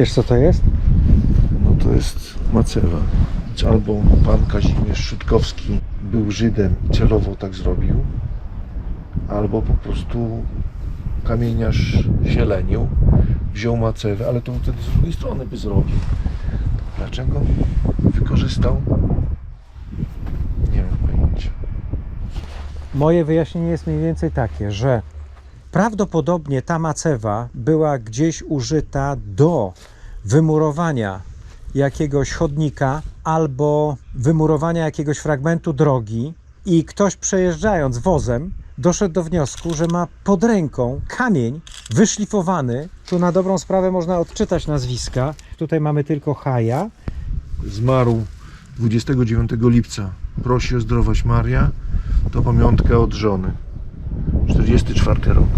Wiesz co to jest? No to jest Macewa. Albo pan Kazimierz Szytkowski był Żydem i celowo tak zrobił, albo po prostu kamieniarz się lenił, wziął Macewę, ale to wtedy z drugiej strony by zrobił. Dlaczego wykorzystał? Nie mam pojęcia. Moje wyjaśnienie jest mniej więcej takie, że prawdopodobnie ta macewa była gdzieś użyta do wymurowania jakiegoś chodnika albo wymurowania jakiegoś fragmentu drogi i ktoś przejeżdżając wozem doszedł do wniosku, że ma pod ręką kamień wyszlifowany. Tu na dobrą sprawę można odczytać nazwiska. Tutaj mamy tylko Haja. Zmarł 29 lipca. Prosi o zdrowaś Maria. To pamiątka od żony. 44 rok.